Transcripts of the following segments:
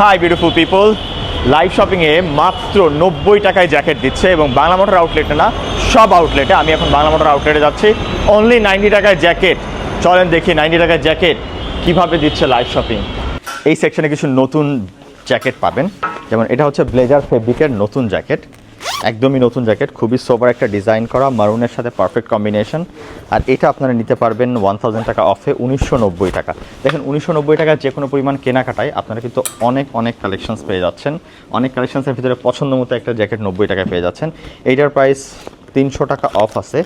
High beautiful people live শপিংয়ে মাত্র নব্বই টাকায় জ্যাকেট দিচ্ছে এবং বাংলা মোটর আউটলেটে না, সব আউটলেটে আমি এখন বাংলা মোটর আউটলেটে যাচ্ছি। অনলি নাইনটি টাকায় জ্যাকেট চলেন দেখি নাইনটি টাকায় জ্যাকেট কীভাবে দিচ্ছে লাইভ শপিং এই সেকশনে কিছু নতুন জ্যাকেট পাবেন। যেমন এটা হচ্ছে ব্লেজার ফেব্রিকের নতুন জ্যাকেট একদমই নতুন জ্যাকেট, খুবই সোবার একটা ডিজাইন করা মারুনের সাথে পারফেক্ট কম্বিনেশন আর এটা আপনারা নিতে পারবেন ওয়ান টাকা অফে উনিশশো নব্বই টাকা। দেখেন, উনিশশো নব্বই টাকা যে কোনো পরিমাণ কেনাকাটায় আপনারা কিন্তু অনেক অনেক কালেকশনস পেয়ে যাচ্ছেন। অনেক কালেকশনসের ভিতরে পছন্দ মতো একটা জ্যাকেট নব্বই টাকায় পেয়ে যাচ্ছেন। এইটার প্রাইস তিনশো টাকা অফ আছে।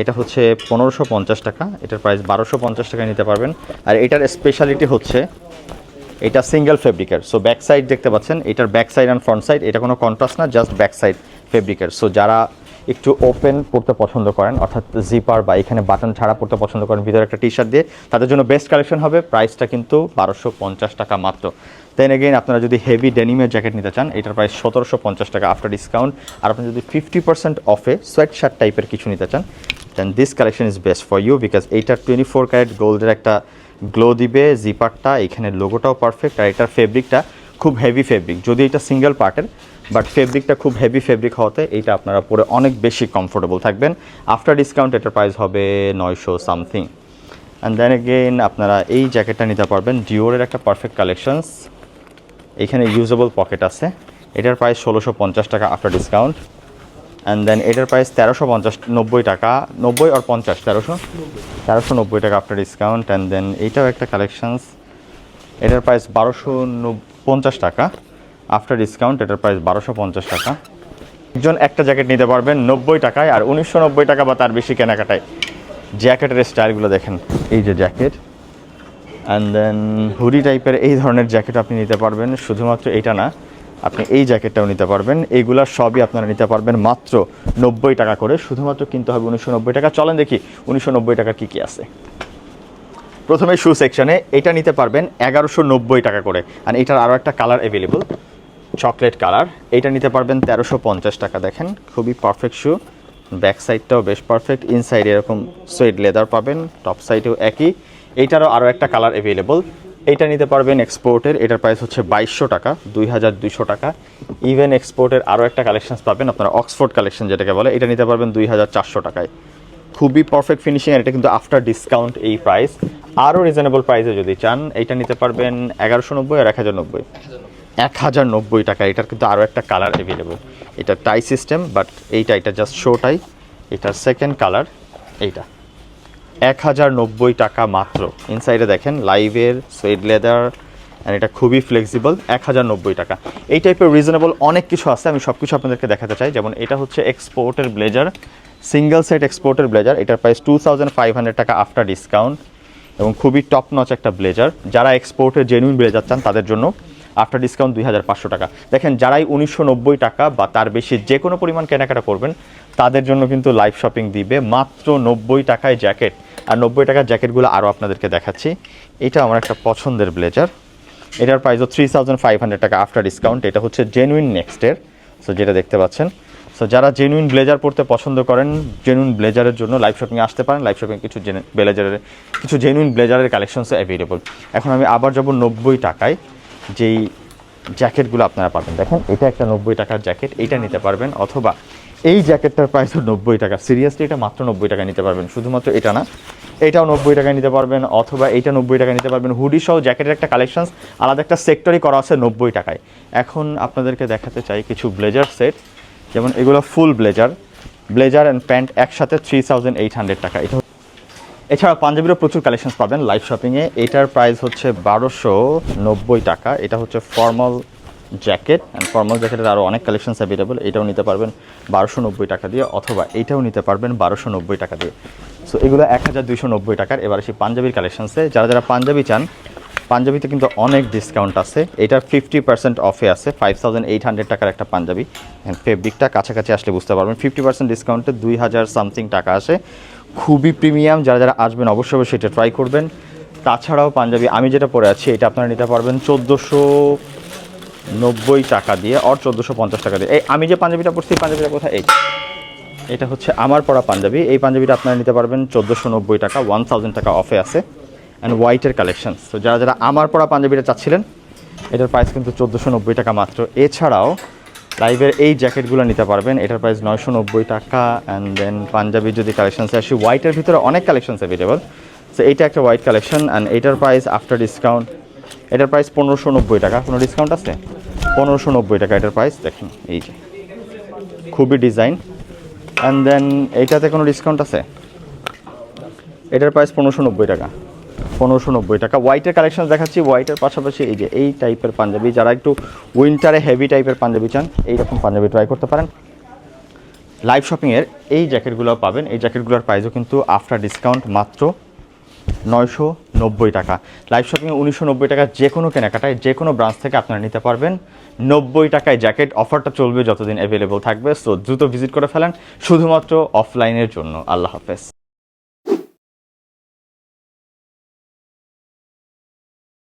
এটা হচ্ছে পনেরোশো পঞ্চাশ টাকা। এটার প্রাইস বারোশো পঞ্চাশ টাকায় নিতে পারবেন। আর এটার স্পেশালিটি হচ্ছে, এটা সিঙ্গেল ফেব্রিকের সো ব্যাক সাইড দেখতে পাচ্ছেন, এটার back side and front side এটা কোনো কন্ট্রাস্ট না জাস্ট ব্যাক সাইড ফেব্রিকের সো যারা একটু ওপেন পড়তে পছন্দ করেন, অর্থাৎ জিপার বা এখানে বাটন ছাড়া পড়তে পছন্দ করেন, ভিতরে একটা টি শার্ট দিয়ে, তাদের জন্য বেস্ট কালেকশন হবে প্রাইসটা কিন্তু বারোশো পঞ্চাশ টাকা মাত্র। দেন এগেইন আপনারা যদি হেভি ডেনিমের জ্যাকেট নিতে চান, এটার প্রাইস সতেরোশো পঞ্চাশ টাকা আফটার ডিসকাউন্ট আর আপনি যদি ফিফটি পার্সেন্ট অফে সোয়েট শার্ট টাইপের কিছু নিতে চান then this collection is best for you because এইটার টোয়েন্টি ফোর ক্যারেট গোল্ডের একটা গ্লো দিবে জিপারটা এখানে লোগোটাও পারফেক্ট আর এটার ফেব্রিকটা খুব হেভি ফেব্রিক যদি এটা সিঙ্গেল পার্টের বাট ফেব্রিকটা খুব হেভি ফেব্রিক হওয়াতে এইটা আপনারা পরে অনেক বেশি কমফোর্টেবল থাকবেন। আফটার ডিসকাউন্ট এটার প্রাইস হবে নয়শো সামথিং অ্যান্ড দেন এগেইন আপনারা এই জ্যাকেটটা নিতে পারবেন। ডিওরের একটা পারফেক্ট কালেকশনস এখানে ইউজেবল পকেট আছে। এটার প্রাইস ষোলোশো পঞ্চাশ টাকা আফটার ডিসকাউন্ট অ্যান্ড দেন এটার প্রাইস তেরোশো পঞ্চাশ, নব্বই টাকা। নব্বই আর পঞ্চাশ, তেরোশো? তেরোশো নব্বই টাকা আফটার ডিসকাউন্ট অ্যান্ড দেন এইটাও একটা কালেকশনস এটার প্রাইস বারোশো পঞ্চাশ টাকা। আফটার ডিসকাউন্ট এটার প্রাইস বারোশো পঞ্চাশ টাকা। একজন একটা জ্যাকেট নিতে পারবেন নব্বই টাকায়, আর উনিশশো নব্বই টাকা বা তার বেশি কেনাকাটায়। জ্যাকেটের স্টাইলগুলো দেখেন। এই যে জ্যাকেট অ্যান্ড দেন হুডি টাইপের এই ধরনের জ্যাকেট আপনি নিতে পারবেন। শুধুমাত্র এইটা না, আপনি এই জ্যাকেটটাও নিতে পারবেন। এইগুলা সবই আপনারা নিতে পারবেন মাত্র নব্বই টাকা করে। শুধুমাত্র কিনতে হবে উনিশশো নব্বই টাকা। চলেন দেখি উনিশশো নব্বই টাকা কী কী আছে। প্রথমে শু সেকশনে এটা নিতে পারবেন এগারোশো নব্বই টাকা করে। আর এটার আরও একটা কালার অ্যাভেলেবল চকলেট কালার। এটা নিতে পারবেন তেরোশো পঞ্চাশ টাকা, দেখেন। খুবই পারফেক্ট শু ব্যাক সাইডটাও বেশ পারফেক্ট ইনসাইড এরকম সুইড লেদার পাবেন টপ সাইডেও একই। এইটারও আরও একটা কালার অ্যাভেলেবল এইটা নিতে পারবেন এক্সপোর্টের এটার প্রাইস হচ্ছে বাইশশো টাকা, দুই হাজার দুইশো টাকা। ইভেন এক্সপোর্টের আরও একটা কালেকশন পাবেন, আপনারা অক্সফোর্ড কালেকশন যেটাকে বলে, এটা নিতে পারবেন দুই হাজার চারশো টাকায়। খুবই পারফেক্ট ফিনিশিং আর এটা কিন্তু আফটার ডিসকাউন্ট এই প্রাইস আরও রিজনেবল প্রাইসে যদি চান, এইটা নিতে পারবেন এগারোশো নব্বই আর এক হাজার নব্বই। এক হাজার নব্বই টাকা। এটার কিন্তু আরও একটা কালার অ্যাভেলেবল এটা টাই সিস্টেম বাট এইটা, এটা জাস্ট শো টাই এটার সেকেন্ড কালার এইটা। এক হাজার নব্বই টাকা মাত্র। ইনসাইডে দেখেন লাইভের সুইড লেদার অ্যান্ড এটা খুবই ফ্লেক্সিবল এক হাজার নব্বই টাকা। এই টাইপের রিজনেবল অনেক কিছু আছে, আমি সব কিছু আপনাদেরকে দেখাতে চাই। যেমন এটা হচ্ছে এক্সপোর্টের ব্লেজার সিঙ্গেল সেট এক্সপোর্টের ব্লেজার এটার price two thousand five hundred টাকা আফটার ডিসকাউন্ট এবং খুবই টপ নচ একটা ব্লেজার যারা এক্সপোর্টের জেনুইন ব্লেজার চান, তাদের জন্য আফটার ডিসকাউন্ট দুই হাজার পাঁচশো টাকা। দেখেন, যারাই উনিশশো নব্বই টাকা বা তার বেশি যে কোনো পরিমাণ কেনাকাটা করবেন, তাদের জন্য কিন্তু লাইভ শপিং দিবে মাত্র নব্বই টাকায় জ্যাকেট আর নব্বই টাকার জ্যাকেটগুলো আরও আপনাদেরকে দেখাচ্ছি। এটা আমার একটা পছন্দের ব্লেজার এটার প্রাইসও থ্রি থাউজেন্ড ফাইভ হান্ড্রেড টাকা আফটার ডিসকাউন্ট এটা হচ্ছে জেনুইন নেক্সটের সো যেটা দেখতে পাচ্ছেন। সো যারা জেনুইন ব্লেজার পরতে পছন্দ করেন জেনুইন ব্লেজারের জন্য লাইভ শপিং আসতে পারেন। লাইভ শপিং কিছু ব্লেজারের কিছু জেনুইন ব্লেজারের কালেকশনস অ্যাভেলেবল এখন আমি আবার যাব নব্বই টাকায়। যেই জ্যাকেটগুলো আপনারা পাবেন। দেখেন, এটা একটা নব্বই টাকার জ্যাকেট এইটা নিতে পারবেন অথবা এই জ্যাকেটটার প্রাইস নব্বই টাকা। সিরিয়াসলি এটা মাত্র নব্বই টাকা নিতে পারবেন। শুধুমাত্র এটা না, এটাও নব্বই টাকায় নিতে পারবেন অথবা এইটা নব্বই টাকা নিতে পারবেন। হুডি সহ জ্যাকেটের একটা কালেকশনস আলাদা একটা সেক্টরই করা আছে নব্বই টাকায়। এখন আপনাদেরকে দেখাতে চাই কিছু ব্লেজার সেট যেমন এগুলো full blazer blazer and pant একসাথে থ্রি থাউজেন্ড এইট হান্ড্রেড টাকা। এটা এছাড়া পাঞ্জাবিরও প্রচুর কালেকশনস পাবেন লাইভ শপিংয়ে এটার প্রাইস হচ্ছে বারোশো নব্বই টাকা। এটা হচ্ছে ফর্মাল জ্যাকেট অ্যান্ড ফর্মাল জ্যাকেটের আরও অনেক কালেকশনস অ্যাভেলেবল এটাও নিতে পারবেন বারোশো নব্বই টাকা দিয়ে অথবা এইটাও নিতে পারবেন বারোশো নব্বই টাকা দিয়ে। সো এগুলো এক হাজার দুইশো নব্বই টাকার। এবার আসি পাঞ্জাবির কালেকশনসে যারা যারা পাঞ্জাবি চান, পাঞ্জাবিতে কিন্তু অনেক ডিসকাউন্ট আছে। এটার ফিফটি পার্সেন্ট অফে আছে ফাইভ থাউজেন্ড এইট হান্ড্রেড টাকার একটা পাঞ্জাবি। ফেব্রিকটা কাছাকাছি আসলে বুঝতে পারবেন। ফিফটি পার্সেন্ট ডিসকাউন্টে দুই হাজার সামথিং টাকা আসে। খুবই প্রিমিয়াম, যারা যারা আসবেন অবশ্যই অবশ্যই এটা ট্রাই করবেন। তাছাড়াও পাঞ্জাবি, আমি যেটা পরে আছি, এটা আপনারা নিতে পারবেন চোদ্দোশো নব্বই টাকা দিয়ে আর চোদ্দোশো পঞ্চাশ টাকা দিয়ে। এই আমি যে পাঞ্জাবিটা পরছি পাঞ্জাবিটা কোথায় এই। এটা হচ্ছে আমার পরা পাঞ্জাবি। এই পাঞ্জাবিটা আপনারা নিতে পারবেন চোদ্দোশো নব্বই টাকা ওয়ান থাউজেন্ড টাকা অফে আছে। অ্যান্ড হোয়াইটের কালেকশন তো যারা যারা আমার পরা পাঞ্জাবিটা চাচ্ছিলেন, এটার প্রাইস কিন্তু চোদ্দোশো নব্বই টাকা মাত্র। এছাড়াও লাইভের এই জ্যাকেটগুলো নিতে পারবেন। এটার প্রাইস নয়শো নব্বই টাকা। অ্যান্ড দেন পাঞ্জাবির যদি কালেকশনসে আসি হোয়াইটের ভিতরে অনেক কালেকশনস অ্যাভেলেবল সো এইটা একটা হোয়াইট কালেকশন অ্যান্ড এটার প্রাইস আফটার ডিসকাউন্ট এটার প্রাইস পনেরোশো নব্বই টাকা। কোনো ডিসকাউন্ট আছে? পনেরোশো নব্বই টাকা এটার প্রাইস দেখুন, এই যে। খুবই ডিজাইন অ্যান্ড দেন এইটাতে কোনো ডিসকাউন্ট আছে? এটার প্রাইস পনেরোশো নব্বই টাকা। পনেরোশো নব্বই টাকা। হোয়াইটের কালেকশন দেখাচ্ছি। হোয়াইটের পাশাপাশি এই যে এই টাইপের পাঞ্জাবি, যারা একটু উইন্টারে হেভি টাইপের পাঞ্জাবি চান, এইরকম পাঞ্জাবি ট্রাই করতে পারেন। লাইভ শপিংয়ের এই জ্যাকেটগুলো পাবেন। এই জ্যাকেটগুলোর প্রাইসও কিন্তু আফটার ডিসকাউন্ট মাত্র নয়শো নব্বই টাকা। লাইভ শপিংয়ে উনিশশো নব্বই টাকা যে কোনো কেনাকাটায় যে কোনো ব্রাঞ্চ থেকে আপনারা নিতে পারবেন। নব্বই টাকায় জ্যাকেট অফারটা চলবে যতদিন অ্যাভেলেবল থাকবে। সো দ্রুত ভিজিট করে ফেলেন। শুধুমাত্র অফলাইনের জন্য। আল্লাহ হাফেজ।